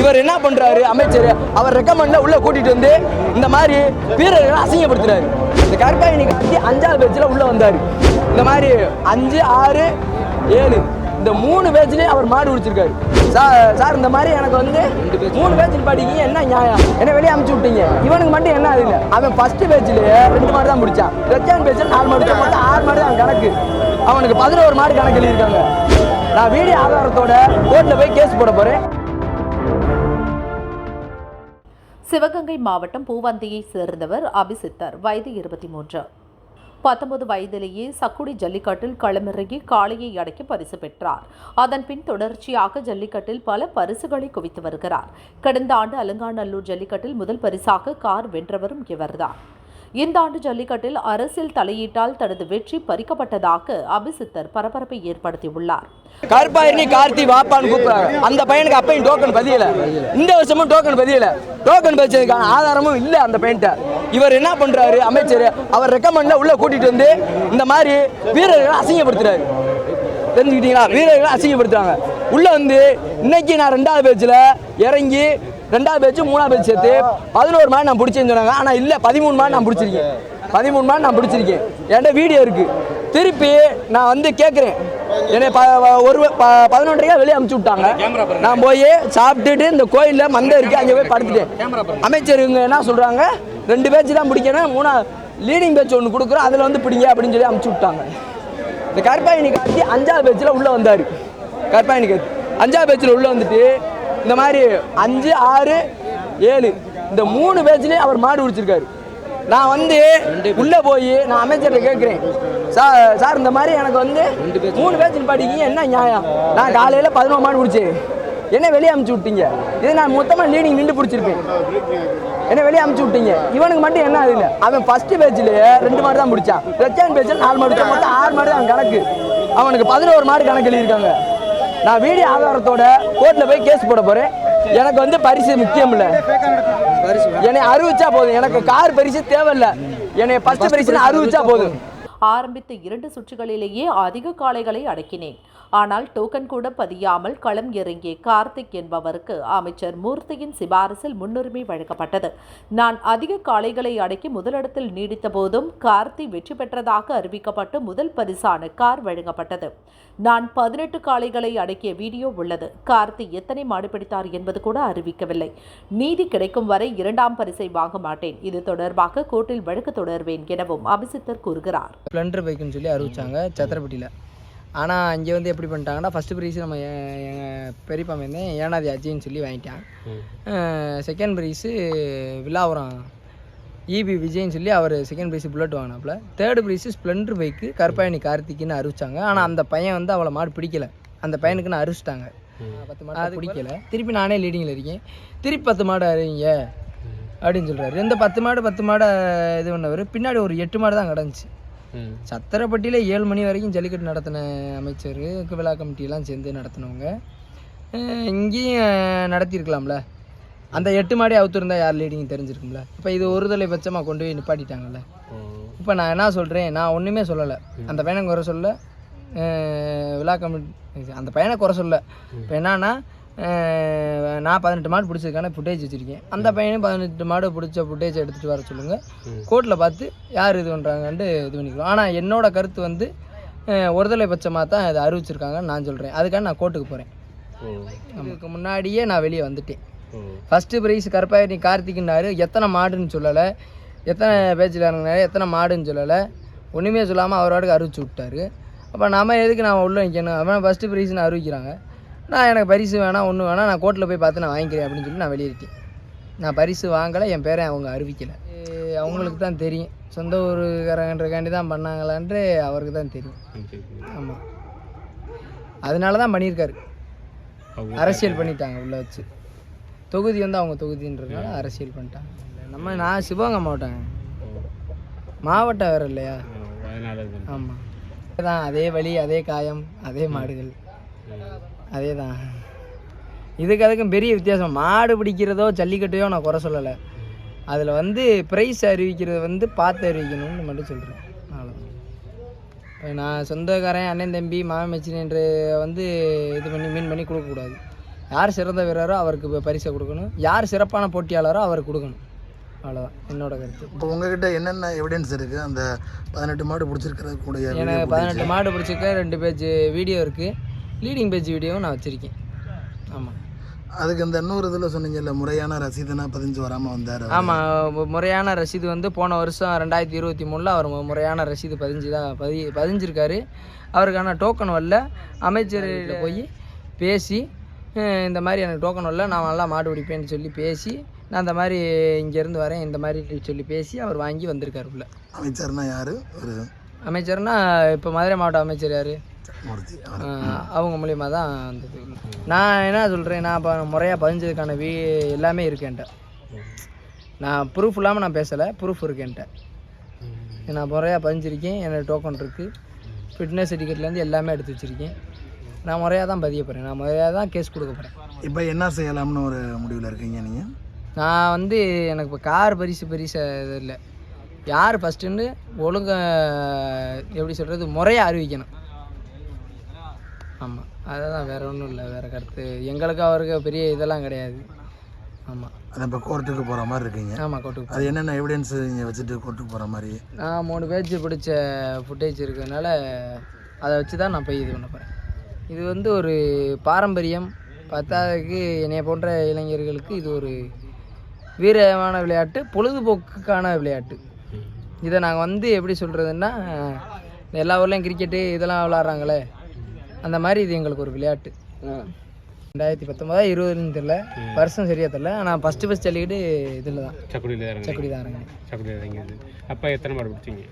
இவர் என்ன பண்ணுறாரு அமைச்சர் அவர் ரெக்கமெண்ட்ல உள்ளே கூட்டிகிட்டு வந்து இந்த மாதிரி வீரர்களை அசிங்கப்படுத்துறாரு. இந்த கற்காயினி காட்டி அஞ்சாவது பேட்சில் உள்ளே வந்தார். இந்த மாதிரி அஞ்சு ஆறு ஏழு இந்த மூணு பேட்ச்லயும் அவர் மாடு பிடிச்சிருக்காரு சார் சார் இந்த மாதிரி எனக்கு வந்து மூணு பேட்சில் படிக்கீங்க என்ன நியாயம்? என்ன வெளியே அமுச்சு விட்டீங்க. இவனுக்கு மட்டும் என்ன அது இல்லை அவன் ஃபர்ஸ்ட் பேட்ச்லயே ரெண்டு மாடு தான் முடிச்சான் செகண்ட் பேட்சில் நாலு மாடு தான் மொத்தம் ஆறு மாடு தான் கணக்கு. அவனுக்கு பதினோரு மாடு கணக்கு எழுதியிருக்காங்க. நான் வீடியோ ஆதாரத்தோட கோர்ட்டில் போய் கேஸ் போட போகிறேன் சிவகங்கை மாவட்டம் பூவந்தியை சேர்ந்தவர் அபிசித்தர் வயது இருபத்தி மூன்று பத்தொன்பது வயதிலேயே சக்குடி ஜல்லிக்கட்டில் களமிறங்கி காளையை அடக்கி பரிசு பெற்றார். அதன் பின் தொடர்ச்சியாக ஜல்லிக்கட்டில் பல பரிசுகளை குவித்து வருகிறார். கடந்த ஆண்டு அலங்காநல்லூர் ஜல்லிக்கட்டில் முதல் பரிசாக கார் வென்றவரும் இவர்தான். இந்த ஆண்டு ஜல்லிக்கட்டில் அரசியல் தலையீட்டால் தனது வெற்றி பறிக்கப்பட்டதாக அபிசித்தர் பரபரப்பை ஏற்படுத்தியுள்ளார். கருப்பாயிரணி கார்த்தி வாப்பான்னு கூப்பிடுறாங்க. அந்த பையனுக்கு அப்பையும் டோக்கன் பதியல. இந்த வருஷமும் டோக்கன் பதியல. டோக்கன் பதிச்சதுக்கான ஆதாரமும் இல்ல அந்த பையன்ட்ட இவர் என்ன பண்றாரு அமைச்சர்? அவர் ரெக்கமெண்ட்ல உள்ள கூட்டிட்டு வந்து இந்த மாதிரி வீரர்களை அசிங்கப்படுத்துறாரு. தெரிஞ்சுக்கிட்டீங்களா? வீரர்களை அசிங்கப்படுத்துறாங்க. உள்ள வந்து இன்னைக்கு நான் ரெண்டாவது பேச்சில் இறங்கி ரெண்டாவது பேட்ச் மூணாவது பேட்ச் சேர்த்து பதினோரு மாடு நான் பிடிச்சேன்னு சொன்னாங்க. ஆனால் இல்லை பதிமூணு மாடு நான் பிடிச்சிருக்கேன். பதிமூணு மாடு நான் பிடிச்சிருக்கேன். என்கிட்ட வீடியோ இருக்கு. திருப்பி நான் வந்து கேட்குறேன் என்னை ப ஒரு ப- பதினொன்றரைக்கா வெளியே அமுச்சு விட்டாங்க. நான் போய் சாப்பிட்டுட்டு இந்த கோயிலில் மந்தை இருக்கு அங்கே போய் படுத்துட்டேன். அமைச்சர் இவங்க என்ன சொல்கிறாங்க ரெண்டு பேட்ச் தான் பிடிக்கணும் மூணா லீடிங் பேட்ச் ஒன்று கொடுக்குறோம் அதில் வந்து பிடிங்க அப்படின்னு சொல்லி அமுச்சு விட்டாங்க. இந்த கருப்பாயினி காட்டி அஞ்சாவது பேட்சில் உள்ளே வந்தார். கருப்பாயினி காத்தி அஞ்சாவது பேட்சில் உள்ளே வந்துட்டு இந்த மாதிரி அஞ்சு ஆறு ஏழு. இந்த மூணு பேட்ச்லேயும் அவர் மாடு பிடிச்சிருக்காரு நான் வந்து உள்ளே போய் நான் அமைச்சர்கிட்ட கேட்குறேன். சார் சார் இந்த மாதிரி எனக்கு வந்து மூணு பேட்சில் படிக்கீங்க என்ன நியாயம்? நான் காலையில் பதினோரு மாடு பிடிச்சேன் என்ன வெளியே அமுச்சு விட்டீங்க. இது நான் மொத்தமாக லீடிங் நின்று பிடிச்சிருப்பேன். என்ன வெளியே அமுச்சு விட்டீங்க. இவனுக்கு மட்டும் என்ன அது இல்லை அவன் ஃபர்ஸ்ட் பேட்ச்லயே ரெண்டு மாடு தான் பிடிச்சான் செகண்ட் பேஜில் நாலு மாடு தான் மொத்தம் ஆறு மாடு தான் கணக்கு. அவனுக்கு பதினோரு மாடு கணக்கு எழுதியிருக்காங்க. நான் வீடியோ ஆதாரத்தோட கோர்ட்டில் போய் கேஸ் போட போகிறேன் எனக்கு வந்து பரிசு முக்கியம் இல்லை என்னை அறிவிச்சா போதும். எனக்கு கார் பரிசு தேவையில்ல. என்னை ஃபர்ஸ்ட் பரிசுன்னு அறிவிச்சா போதும். ஆரம்பித்த இரண்டு சுற்றுகளிலேயே அதிக காளைகளை அடக்கினேன். ஆனால் டோக்கன் கூட பதியாமல் களம் இறங்கிய கார்த்திக் என்பவருக்கு அமைச்சர் மூர்த்தியின் சிபாரிசில் முன்னுரிமை வழங்கப்பட்டது. நான் அதிக காளைகளை அடக்கி முதலிடத்தில் நீடித்த போதும் கார்த்தி வெற்றி பெற்றதாக அறிவிக்கப்பட்டு முதல் பரிசான கார் வழங்கப்பட்டது. நான் பதினெட்டு காளைகளை அடக்கிய வீடியோ உள்ளது. கார்த்தி எத்தனை மாடு பிடித்தார் என்பது கூட அறிவிக்கவில்லை. நீதி கிடைக்கும் வரை இரண்டாம் பரிசை வாங்க மாட்டேன். இது தொடர்பாக கோர்ட்டில் வழக்கு தொடர்வேன் எனவும் அபிசித்தர் கூறுகிறார். ஸ்ப்ளெண்டர் பைக்குன்னு சொல்லி அறிவிச்சாங்க. சத்திரப்பட்டியில். ஆனால் இங்கே வந்து எப்படி பண்ணிட்டாங்கன்னா ஃபஸ்ட்டு ப்ரைஸ் நம்ம எங்கள் பெரியப்பா மேந்தேன் ஏனாதி அஜய்ன்னு சொல்லி வாங்கிட்டான். செகண்ட் ப்ரைஸு வில்லாபுரம் இபி விஜய்ன்னு சொல்லி அவர் second prize bullet வாங்கினாப்புல. Third prize splendor bike Karuppayani கார்த்திக்னு அறிவிச்சாங்க ஆனால் அந்த பையன் வந்து அவளை மாடு பிடிக்கல. அந்த பையனுக்குன்னு அறிவிச்சிட்டாங்க பத்து மாடு அது பிடிக்கல. திருப்பி நானே லீடிங்கில் இருக்கேன். திருப்பி பத்து மாடு அறிவிங்க? அப்படின்னு சொல்கிறாரு இந்த பத்து மாடு பத்து மாடை இது பண்ணவர். பின்னாடி ஒரு எட்டு மாடு தான் கிடந்துச்சு. சத்திரப்பட்டியில் ஏழு மணி வரைக்கும் ஜல்லிக்கட்டு நடத்தின அமைச்சர் விழா கமிட்டியெல்லாம் சேர்ந்து நடத்தினவங்க. இங்கேயும் நடத்தியிருக்கலாம்ல? அந்த எட்டு மாடி அவுத்திருந்தா யார் லீடிங் தெரிஞ்சிருக்கும்ல? இப்போ இது ஒரு தலை பட்சமாக கொண்டு போய் நிப்பாட்டிட்டாங்கல்ல? இப்போ நான் என்ன சொல்கிறேன் நான் ஒன்றுமே சொல்லலை. அந்த பையனை குறை சொல்ல விழா கமிட்டி அந்த பையனை குறை சொல்ல இப்போ என்னன்னா நான் பதினெட்டு மாடு பிடிச்சதுக்கான ஃபுட்டேஜ் வச்சுருக்கேன். அந்த பையனும் பதினெட்டு மாடு பிடிச்ச ஃபுட்டேஜ் எடுத்துகிட்டு வர சொல்லுங்கள் கோர்ட்டில் பார்த்து யார் இது பண்ணுறாங்கன்ட்டு இது பண்ணிக்கலாம். ஆனால் என்னோட கருத்து வந்து ஒருதலை பட்சமாக தான் இதை அறிவிச்சிருக்காங்கன்னு நான் சொல்கிறேன் அதுக்காக நான் கோர்ட்டுக்கு போகிறேன் இதுக்கு முன்னாடியே நான் வெளியே வந்துட்டேன். ஃபஸ்ட்டு ப்ரைஸ் கருப்பாயிரி கார்த்திக்னாரு. எத்தனை மாடுன்னு சொல்லலை. எத்தனை பேச்சில் இறங்கினாரு எத்தனை மாடுன்னு சொல்லலை. ஒன்றுமே சொல்லாமல் அவரோட அறிவிச்சு விட்டாரு. அப்போ நம்ம எதுக்கு நான் உள்ளே நிற்கணும் அவன் ஃபஸ்ட்டு ப்ரைஸ்னு அறிவிக்கிறாங்க. நான் எனக்கு பரிசு வேணாம் ஒன்றும் வேணாம் நான் கோர்ட்டில் போய் பார்த்து நான் வாங்கிக்கிறேன் அப்படின்னு சொல்லி நான் வெளியேறிட்டேன். நான் பரிசு வாங்கலை என் பேரை அவங்க அறிவிக்கலை. அவங்களுக்கு தான் தெரியும். சொந்த ஊருக்காரங்கன்றக்காண்டி தான் பண்ணாங்களான்ட்டு அவருக்கு தான் தெரியும். ஆமாம் அதனால தான் பண்ணியிருக்காரு. அரசியல் பண்ணிட்டாங்க உள்ளே வச்சு. தொகுதி வந்து அவங்க தொகுதின்றதுனால அரசியல் பண்ணிட்டாங்க. நம்ம நான் சிவகங்கை மாவட்டம் மாவட்டம் வேறு இல்லையா? ஆமாம் தான் அதே வலி அதே காயம் அதே மாடுகள். அதே தான் இதுக்கு அதுக்கும் பெரிய வித்தியாசம். மாடு பிடிக்கிறதோ ஜல்லிக்கட்டையோ நான் குறை சொல்லலை. அதில் வந்து ப்ரைஸ் அறிவிக்கிறது வந்து பார்த்து அறிவிக்கணும்னு மட்டும் சொல்கிறேன் அவ்வளோதான் இப்போ நான் சொந்தக்காரன் அண்ணன் தம்பி மாமன் மச்சின் என்று வந்து இது பண்ணி மீன் பண்ணி கொடுக்கக்கூடாது. யார் சிறந்த வீரரோ அவருக்கு பரிசை கொடுக்கணும். யார் சிறப்பான போட்டியாளரோ அவருக்கு கொடுக்கணும். அவ்வளோதான் என்னோட கருத்து. இப்போ உங்ககிட்ட என்னென்ன எவிடன்ஸ் இருக்குது அந்த பதினெட்டு மாடு பிடிச்சிருக்கிறது கூடிய எனக்கு பதினெட்டு மாடு பிடிச்சிருக்க ரெண்டு பேஜ் வீடியோ இருக்குது லீடிங் பேஜ் வீடியோவும் நான் வச்சுருக்கேன். ஆமாம் அதுக்கு இந்த இன்னொரு இதில் சொன்னீங்கல்ல முறையான ரசீதுனா பதிஞ்சு வராமல் வந்தார் ஆமாம் முறையான ரசீது வந்து போன வருஷம் ரெண்டாயிரத்தி இருபத்தி மூணில் அவர் முறையான ரசீது பதிஞ்சு தான் பதி பதிஞ்சிருக்காரு. அவருக்கான டோக்கன் வரல. அமைச்சர்கிட்ட போய். பேசி இந்த மாதிரி எனக்கு டோக்கன் வரல நான் நல்லா மாடு பிடிப்பேன்னு சொல்லி பேசி நான் இந்த மாதிரி இங்கேருந்து வரேன் இந்த மாதிரி சொல்லி பேசி அவர் வாங்கி வந்திருக்காரு உள்ள. அமைச்சர்னா யார்? ஒரு அமைச்சர்னா இப்போ மதுரை மாவட்ட அமைச்சர் யார்? அவங்க மூலியமா தான் வந்தது நான் என்ன சொல்கிறேன் நான் இப்போ முறையாக பதிஞ்சதுக்கான வீ எல்லாமே இருக்கு என்கிட்ட. நான் ப்ரூஃப் இல்லாமல் நான் பேசலை ப்ரூஃப் இருக்கு என்கிட்ட. நான் முறையாக பதிஞ்சிருக்கேன் என்னோட டோக்கன் இருக்குது ஃபிட்னஸ் சர்டிஃபிகேட்லேருந்து எல்லாமே எடுத்து வச்சுருக்கேன். நான் முறையாக தான் பதிய போகிறேன் நான் முறையாக தான் கேஸ் கொடுக்க போகிறேன் இப்போ என்ன செய்யலாம்னு ஒரு முடிவில் இருக்கீங்க நீங்கள் நான் வந்து எனக்கு இப்போ கார் பரிசு பரிசு இது இல்லை. யார் ஃபஸ்ட்டுன்னு ஒழுங்க எப்படி சொல்கிறது முறையாக அறிவிக்கணும். ஆமாம் அதுதான் வேற ஒன்றும் இல்லை வேறு கருத்து. எங்களுக்கு அவருக்கு பெரிய இதெல்லாம் கிடையாது. ஆமாம் அது இப்போ கோர்ட்டுக்கு போகிற மாதிரி இருக்கீங்க. ஆமாம் கோட்டுக்கு அது என்னென்ன எவிடன்ஸ் நீங்கள் வச்சுட்டு கோர்ட்டுக்கு போகிற மாதிரி? நான் மூணு பேஜ் பிடிச்ச ஃபுட்டேஜ் இருக்கிறதுனால அதை வச்சு தான் நான் போய் இது பண்ண போகிறேன் இது வந்து ஒரு பாரம்பரியம். பத்தாவதுக்கு என்னைய போன்ற இளைஞர்களுக்கு இது ஒரு வீரமான விளையாட்டு பொழுதுபோக்குக்கான விளையாட்டு. இதை நாங்கள் வந்து எப்படி சொல்கிறதுன்னா எல்லா ஊர்லேயும் கிரிக்கெட்டு இதெல்லாம் விளாட்றாங்களே அந்த மாதிரி இது எங்களுக்கு ஒரு விளையாட்டு. ரெண்டாயிரத்தி பத்தொம்போதா இருபதுன்னு தெரில வருஷம் சரியாக தெரில ஆனால் ஃபஸ்ட்டு ஃபஸ்ட் ஜல்லிக்கட்டு இதில் தான். சக்குடியில் இறங்க சக்குடி தான் இறங்கினேன். சக்குடியில் இறங்கியது. அப்போ எத்தனை மாடு பிடிச்சிங்க?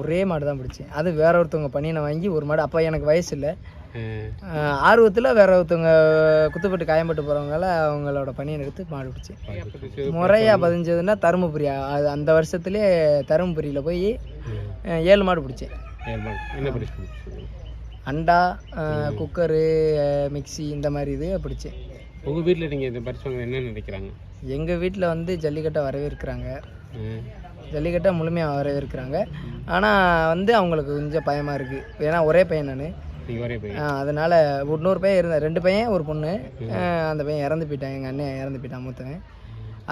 ஒரே மாடு தான் பிடிச்சேன். அது வேற ஒருத்தவங்க பணியனை வாங்கி ஒரு மாடு. அப்போ எனக்கு வயசு இல்லை. ஆர்வத்தில் வேற ஒருத்தவங்க குத்துப்பட்டு காயம்பட்டு போகிறவங்கள அவங்களோட பணியனை எடுத்து மாடு பிடிச்சேன் முறையாக பதிஞ்சதுன்னா தருமபுரி அது அந்த வருஷத்துலேயே தருமபுரியில் போய் ஏழு மாடு பிடிச்சேன் பிடிச்சி அண்டா குக்கரு மிக்ஸி இந்த மாதிரி இது பிடிச்சேன் உங்கள் வீட்டில் நீங்கள் இந்த பரிசு என்ன நினைக்கிறாங்க? எங்கள் வீட்டில் வந்து ஜல்லிக்கட்டை வரவேற்கிறாங்க. ஜல்லிக்கட்டை முழுமையாக வரவேற்கிறாங்க. ஆனால் வந்து அவங்களுக்கு கொஞ்சம் பயமாக இருக்குது ஏன்னா ஒரே பையன் நான். அதனால் இன்னொரு பையன் இருந்தேன் ரெண்டு பையன் ஒரு பொண்ணு. அந்த பையன் இறந்து போயிட்டான் எங்கள் அண்ணன் இறந்து போயிட்டான் மூத்தவன்.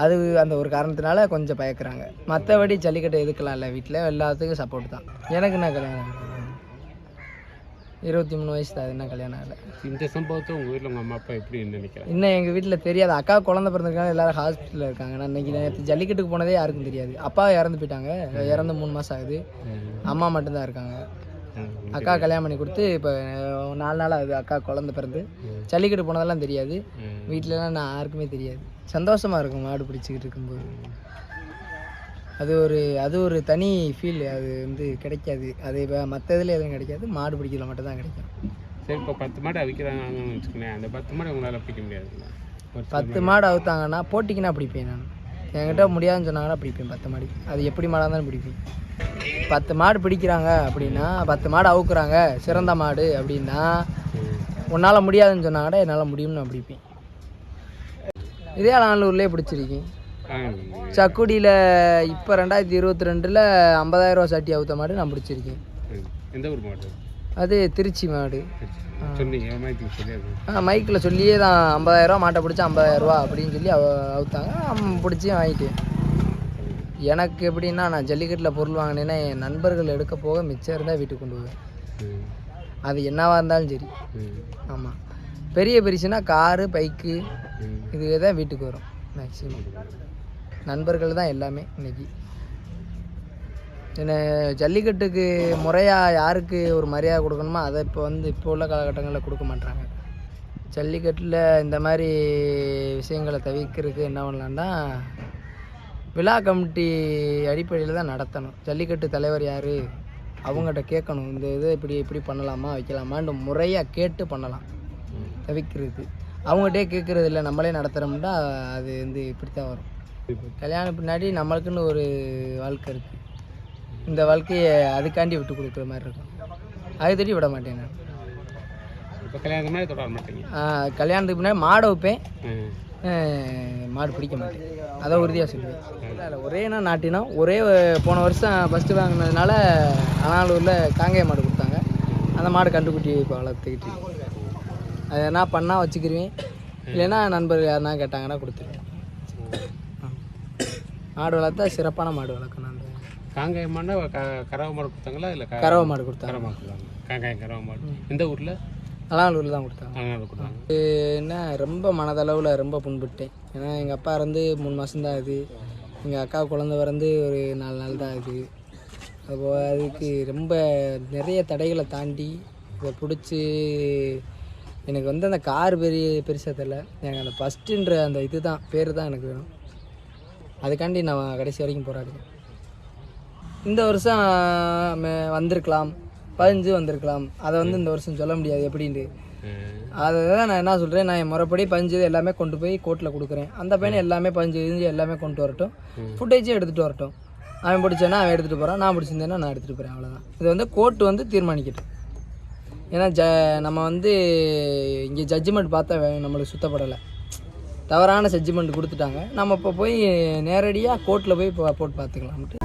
அது அந்த ஒரு காரணத்தினால கொஞ்சம் பயக்கிறாங்க. மற்றபடி ஜல்லிக்கட்டை எதுக்கலாம்ல வீட்டில் எல்லாத்துக்கும் சப்போர்ட் தான். எனக்கு என்ன கல்யாணம். இருபத்தி மூணு வயசு தான் என்ன கல்யாணம் ஆகலை. இந்த சம்பவத்தை உங்கள் வீட்டில் உங்கள் அம்மா அப்பா எப்படி நினைக்கிறாங்க? இன்னும் எங்கள் வீட்டில் தெரியாது. அக்கா குழந்தை பிறந்திருக்காங்க எல்லாரும் ஹாஸ்பிட்டலில் இருக்காங்க. நான் இன்னைக்கு நேற்று ஜல்லிக்கட்டுக்கு போனதே யாருக்கும் தெரியாது. அப்பா இறந்து போயிட்டாங்க. இறந்து மூணு மாதம் ஆகுது. அம்மா மட்டும்தான் இருக்காங்க. அக்கா கல்யாணம் பண்ணி கொடுத்து இப்போ நாலு நாள் ஆகுது அக்கா குழந்தை பிறந்து. ஜல்லிக்கட்டு போனதெல்லாம் தெரியாது. வீட்டிலலாம் நான் யாருக்குமே தெரியாது. சந்தோஷமாக இருக்கும் மாடு பிடிச்சிக்கிட்டு இருக்கும்போது. அது ஒரு அது ஒரு தனி ஃபீல் அது வந்து கிடைக்காது. அது இப்போ மற்ற இதில் எதுவும் கிடைக்காது. மாடு பிடிக்கிறதுல மட்டும் தான் கிடைக்கும். சரி இப்போ பத்து மாடு அவிக்கிறாங்கன்னு வச்சுக்கோங்களேன். அந்த பத்து மாடு உங்களால் பிடிக்க சில பத்து மாடு. அவுத்தாங்கன்னா போட்டிக்குன்னா பிடிப்பேன் நான். என்கிட்ட முடியாதுன்னு சொன்னாங்கன்னா பிடிப்பேன் பத்து மாடு. அது எப்படி மாடாக இருந்தாலும் பிடிப்பேன். பத்து மாடு பிடிக்கிறாங்க அப்படின்னா பத்து மாடு அவுக்குறாங்க சிறந்த மாடு அப்படின்னா உன்னால் முடியாதுன்னு சொன்னாங்கன்னா என்னால் முடியும்னு நான் பிடிப்பேன். இதே நானூறுலேயே பிடிச்சிருக்கேன். சக்குடியில் இப்போ ரெண்டாயிரத்தி இருபத்தி ரெண்டில் ஐம்பதாயிரரூவா சாட்டி அவுத்த மாடு நான் பிடிச்சிருக்கேன். ம். எந்த ஊர் மாடு? அது திருச்சி மாடு. ஆ மைக்கில் சொல்லியே தான் ஐம்பதாயிரரூவா மாட்டை பிடிச்சா ஐம்பதாயிரரூவா அப்படின்னு சொல்லி அவ அவுத்தாங்க. அம் பிடிச்சி வாங்கிட்டேன். எனக்கு எப்படின்னா நான் ஜல்லிக்கட்டில் பொருள் வாங்கினேன்னா என் நண்பர்கள் எடுக்க போக மிச்சம் இருந்தால் வீட்டுக்கு கொண்டு போவேன் அது என்னவாக இருந்தாலும் சரி. ஆமாம் பெரிய பெருசுனா காரு பைக்கு இதுவே தான் வீட்டுக்கு வரும் மேக்ஸிமம் நண்பர்கள் தான் எல்லாமே இன்னைக்கு. என்ன ஜல்லிக்கட்டுக்கு முறையாக யாருக்கு ஒரு மரியாதை கொடுக்கணுமோ அதை இப்போ வந்து இப்போ உள்ள காலகட்டங்களில் கொடுக்க மாட்டாங்க ஜல்லிக்கட்டில் இந்த மாதிரி விஷயங்களை தவிர்க்கிறதுக்கு என்ன பண்ணலான்னா விழா கமிட்டி அடிப்படையில் தான் நடத்தணும். ஜல்லிக்கட்டு தலைவர் யார்? அவங்ககிட்ட கேட்கணும். இந்த இதை இப்படி இப்படி பண்ணலாமா வைக்கலாமான்னு முறையாக கேட்டு பண்ணலாம். தவிர்க்கிறதுக்கு அவங்ககிட்டே கேட்குறது இல்லை. நம்மளே நடத்துகிறோம்னா அது வந்து இப்படி தான் வரும். கல்யாணம் பின்னாடி நம்மளுக்குன்னு ஒரு வாழ்க்கை இருக்குது இந்த வாழ்க்கையை அதுக்காண்டி விட்டு கொடுக்குற மாதிரி இருக்கும் அது தட்டி விட மாட்டேன் நான். கல்யாணத்துக்கு முன்னாடி தொட மாட்டீங்க கல்யாணத்துக்கு முன்னாடி மாடை வைப்பேன். மாடு பிடிக்க மாட்டேன். அதை உறுதியாக சொல்லுவேன். இல்லை ஒரே நான் நாட்டினா ஒரே போன வருஷம் ஃபஸ்ட்டு வாங்கினதுனால அனாலூரில் காங்கேய மாடு கொடுத்தாங்க. அந்த மாடு கண்டுக்குட்டி இப்போ வளர்த்துக்கிட்டு. அது என்ன பண்ணால் வச்சுக்கிருவேன். இல்லைன்னா நண்பர் யாருனா கேட்டாங்கன்னா கொடுத்துருவேன். மாடு வளர்த்தா சிறப்பான மாடு வளர்க்கணும் அந்த காங்காயமான க கறவை மாடு கொடுத்தாங்களா? இல்லை மாடு கறவை மாடு கொடுத்தாங்க. காங்காயம் கறவை மாடு. எந்த ஊரில்? அனாலூரில் தான் கொடுத்தாங்க. அதனால கொடுத்தாங்க. என்ன ரொம்ப மனதளவில் ரொம்ப புண்பட்டேன். ஏன்னா எங்கள் அப்பா இறந்து மூணு மாதம் தான் ஆகுது. எங்கள் அக்கா குழந்த பிறந்து ஒரு நாலு நாள் தான் ஆகுது. அப்போ அதுக்கு ரொம்ப நிறைய தடைகளை தாண்டி இதை பிடிச்சி எனக்கு வந்து அந்த கார் பெரிய பெருசாக தெரில எனக்கு அந்த ஃபஸ்ட்டுன்ற அந்த இது தான் பேர் தான் எனக்கு வேணும். அதுக்காண்டி நான் கடைசி வரைக்கும் போராடுவேன் இந்த வருஷம் வந்திருக்கலாம். பதினஞ்சு வந்திருக்கலாம். அதை வந்து இந்த வருஷம் சொல்ல முடியாது எப்படின்ட்டு. அதுதான் நான் என்ன சொல்கிறேன் நான் என் முறைப்படி பஞ்சு எல்லாமே கொண்டு போய் கோர்ட்டில் கொடுக்குறேன். அந்த பையனை எல்லாமே பஞ்சு இஞ்சி எல்லாமே கொண்டு வரட்டும். ஃபுட்டேஜும் எடுத்துகிட்டு வரட்டும். அவன் பிடிச்சானா அவன் எடுத்துகிட்டு போகிறான் நான் பிடிச்சிருந்தேன்னா நான் எடுத்துகிட்டு போகிறேன் அவ்வளோதான் இது வந்து கோர்ட்டு வந்து தீர்மானிக்கட்டும். ஏன்னா ஜ நம்ம வந்து இங்கே ஜட்ஜ்மெண்ட் பார்த்தா நம்மளுக்கு சுத்தப்படலை. தவறான ஜட்ஜ்மெண்ட் கொடுத்துட்டாங்க. நம்ம இப்போ போய் நேரடியாக கோர்ட்டில் போய் இப்போ போட்டு பார்த்துக்கலாம்ட்டு.